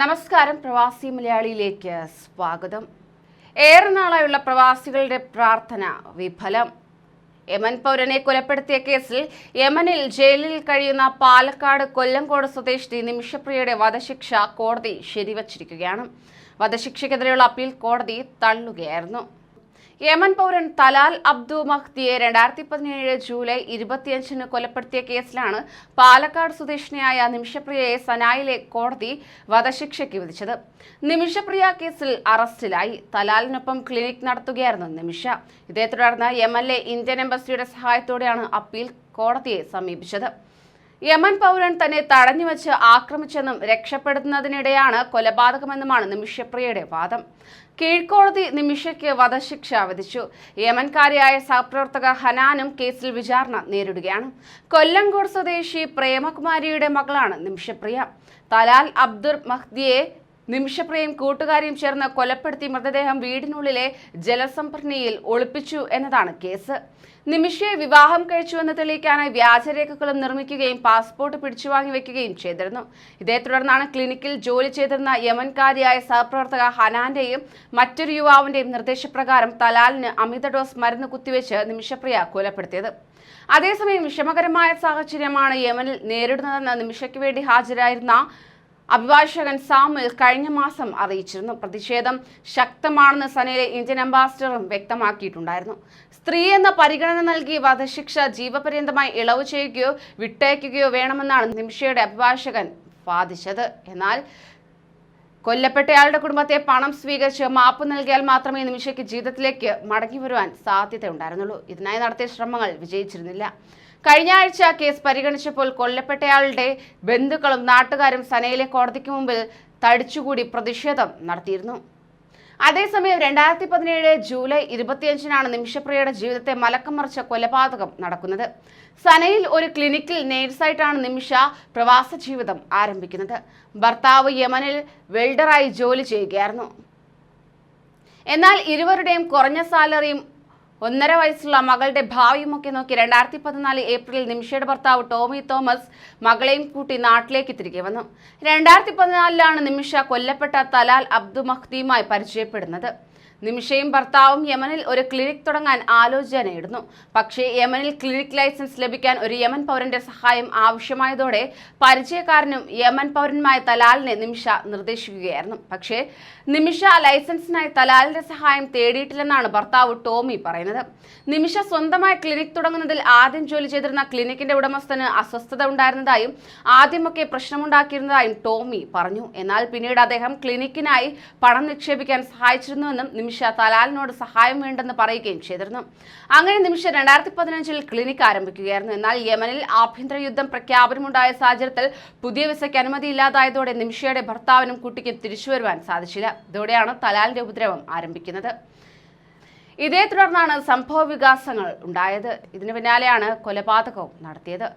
നമസ്കാരം പ്രവാസി മലയാളിയിലേക്ക് സ്വാഗതം. ഏറെ നാളായുള്ള പ്രവാസികളുടെ പ്രാർത്ഥന വിഫലം. യമൻ പൗരനെ കൊലപ്പെടുത്തിയ കേസിൽ യമനിൽ ജയിലിൽ കഴിയുന്ന പാലക്കാട് കൊല്ലംകോട് സ്വദേശിനി നിമിഷപ്രിയയുടെ വധശിക്ഷ കോടതി ശരിവച്ചിരിക്കുകയാണ്. വധശിക്ഷയ്ക്കെതിരെയുള്ള അപ്പീൽ കോടതി തള്ളുകയായിരുന്നു. യമൻ പൗരൻ തലാൽ അബ്ദു മഹ്ദിയെ രണ്ടായിരത്തി പതിനേഴ് ജൂലൈ ഇരുപത്തിയഞ്ചിന് കൊലപ്പെടുത്തിയ കേസിലാണ് പാലക്കാട് സ്വദേശിനിയായ നിമിഷപ്രിയയെ സനായിലെ കോടതി വധശിക്ഷയ്ക്ക് വിധിച്ചത്. നിമിഷപ്രിയ കേസിൽ അറസ്റ്റിലായി. തലാലിനൊപ്പം ക്ലിനിക് നടത്തുകയായിരുന്നു നിമിഷ. ഇതേ തുടർന്ന് യമനിലെ ഇന്ത്യൻ എംബസിയുടെ സഹായത്തോടെയാണ് അപ്പീൽ കോടതിയെ സമീപിച്ചത്. യമൻ പൗരൻ തന്നെ തടഞ്ഞുവെച്ച് ആക്രമിച്ചെന്നും രക്ഷപ്പെടുന്നതിനിടെയാണ് കൊലപാതകമെന്നുമാണ് നിമിഷപ്രിയയുടെ വാദം. കീഴ്ക്കോടതി നിമിഷയ്ക്ക് വധശിക്ഷ വിധിച്ചു. യമൻകാരിയായ സഹപ്രവർത്തക ഹനാനും കേസിൽ വിചാരണ നേരിടുകയാണ്. കൊല്ലങ്കോട് സ്വദേശി പ്രേമകുമാരിയുടെ മകളാണ് നിമിഷപ്രിയ. തലാൽ അബ്ദുർ മഹ്ദിയെ നിമിഷപ്രിയയും കൂട്ടുകാരിയും ചേർന്ന് കൊലപ്പെടുത്തി മൃതദേഹം വീടിനുള്ളിലെ ജലസംഭരണിയിൽ ഒളിപ്പിച്ചു എന്നതാണ് കേസ്. നിമിഷയെ വിവാഹം കഴിച്ചുവെന്ന് തെളിയിക്കാനായി വ്യാജരേഖകളും നിർമ്മിക്കുകയും പാസ്പോർട്ട് പിടിച്ചുവാങ്ങി വെക്കുകയും ചെയ്തിരുന്നു. ഇതേ തുടർന്നാണ് ക്ലിനിക്കിൽ ജോലി ചെയ്തിരുന്ന യമൻകാരിയായ സഹപ്രവർത്തക ഹനാന്റെയും മറ്റൊരു യുവാവിന്റെയും നിർദ്ദേശപ്രകാരം തലാലിന് അമിത ഡോസ് മരുന്ന് കുത്തിവെച്ച് നിമിഷപ്രിയ കൊലപ്പെടുത്തിയത്. അതേസമയം വിഷമകരമായ സാഹചര്യമാണ് യമനിൽ നേരിടുന്നതെന്ന് നിമിഷയ്ക്ക് വേണ്ടി ഹാജരായിരുന്ന അഭിഭാഷകൻ സാമുൽ കഴിഞ്ഞ മാസം അറിയിച്ചിരുന്നു. പ്രതിഷേധം ശക്തമാണെന്ന് സനയിലെ ഇന്ത്യൻ അംബാസിഡറും വ്യക്തമാക്കിയിട്ടുണ്ടായിരുന്നു. സ്ത്രീ എന്ന പരിഗണന നൽകി വധശിക്ഷ ജീവപര്യന്തമായി ഇളവ് ചെയ്യുകയോ വിട്ടയക്കുകയോ വേണമെന്നാണ് നിമിഷയുടെ അഭിഭാഷകൻ വാദിച്ചത്. എന്നാൽ കൊല്ലപ്പെട്ടയാളുടെ കുടുംബത്തെ പണം സ്വീകരിച്ച് മാപ്പ് നൽകിയാൽ മാത്രമേ നിമിഷയ്ക്ക് ജീവിതത്തിലേക്ക് മടങ്ങി വരുവാൻ സാധ്യതയുണ്ടായിരുന്നുള്ളൂ. ഇതിനായി നടത്തിയ ശ്രമങ്ങൾ വിജയിച്ചിരുന്നില്ല. കഴിഞ്ഞ ആഴ്ച കേസ് പരിഗണിച്ചപ്പോൾ കൊല്ലപ്പെട്ടയാളുടെ ബന്ധുക്കളും നാട്ടുകാരും സനയിലെ കോടതിക്ക് മുമ്പിൽ തടിച്ചുകൂടി പ്രതിഷേധം നടത്തിയിരുന്നു. അതേസമയം രണ്ടായിരത്തി പതിനേഴ് ജൂലൈ ഇരുപത്തിയഞ്ചിനാണ് നിമിഷപ്രിയയുടെ ജീവിതത്തെ മലക്കം മറിച്ച കൊലപാതകം നടക്കുന്നത്. സനയിൽ ഒരു ക്ലിനിക്കിൽ നേഴ്സായിട്ടാണ് നിമിഷ പ്രവാസ ജീവിതം ആരംഭിക്കുന്നത്. ഭർത്താവ് യമനിൽ വെൽഡറായി ജോലി ചെയ്യുകയായിരുന്നു. എന്നാൽ ഇരുവരുടെയും കുറഞ്ഞ സാലറിയും ഒന്നര വയസ്സുള്ള മകളുടെ ഭാവിയുമൊക്കെ നോക്കി രണ്ടായിരത്തി പതിനാല് ഏപ്രിലിൽ നിമിഷയുടെ ഭർത്താവ് ടോമി തോമസ് മകളെയും കൂട്ടി നാട്ടിലേക്ക് തിരികെ വന്നു. രണ്ടായിരത്തി പതിനാലിലാണ് നിമിഷ കൊല്ലപ്പെട്ട തലാൽ അബ്ദു മഹ്ദിയുമായി പരിചയപ്പെടുന്നത്. നിമിഷയും ഭർത്താവും യമനിൽ ഒരു ക്ലിനിക് തുടങ്ങാൻ ആലോചനയിടുന്നു പക്ഷേ യമനിൽ ക്ലിനിക് ലൈസൻസ് ലഭിക്കാൻ ഒരു യമൻ പൗരന്റെ സഹായം ആവശ്യമായതോടെ പരിചയക്കാരനും യമൻ പൗരനുമായ തലാലിനെ നിമിഷ നിർദ്ദേശിക്കുകയായിരുന്നു. പക്ഷേ നിമിഷ ലൈസൻസിനായി തലാലിന്റെ സഹായം തേടിയിട്ടില്ലെന്നാണ് ഭർത്താവ് ടോമി പറയുന്നത്. നിമിഷ സ്വന്തമായി ക്ലിനിക് തുടങ്ങുന്നതിൽ ആദ്യം ജോലി ചെയ്തിരുന്ന ക്ലിനിക്കിന്റെ ഉടമസ്ഥന് അസ്വസ്ഥത ഉണ്ടായിരുന്നതായും ആദ്യമൊക്കെ പ്രശ്നമുണ്ടാക്കിയിരുന്നതായും ടോമി പറഞ്ഞു. എന്നാൽ പിന്നീട് അദ്ദേഹം ക്ലിനിക്കിനായി പണം നിക്ഷേപിക്കാൻ സഹായിച്ചിരുന്നുവെന്നും നിമിഷ തലാലിനോട് സഹായം വേണ്ടെന്ന് പറയുകയും ചെയ്തിരുന്നു. അങ്ങനെ നിമിഷ രണ്ടായിരത്തി പതിനഞ്ചിൽ ക്ലിനിക് ആരംഭിക്കുകയായിരുന്നു. എന്നാൽ യമനിൽ ആഭ്യന്തര യുദ്ധം പ്രഖ്യാപനമുണ്ടായ സാഹചര്യത്തിൽ പുതിയ വിസയ്ക്ക് അനുമതി ഇല്ലാതായതോടെ നിമിഷയുടെ ഭർത്താവിനും കുട്ടിക്കും തിരിച്ചു വരുവാൻ സാധിച്ചില്ല. ഇതോടെയാണ് തലാലിന്റെ ഉപദ്രവം ആരംഭിക്കുന്നത്. ഇതേ തുടർന്നാണ് സംഭവ വികാസങ്ങൾ ഉണ്ടായത്. ഇതിനു പിന്നാലെയാണ് കൊലപാതകവും നടത്തിയത്.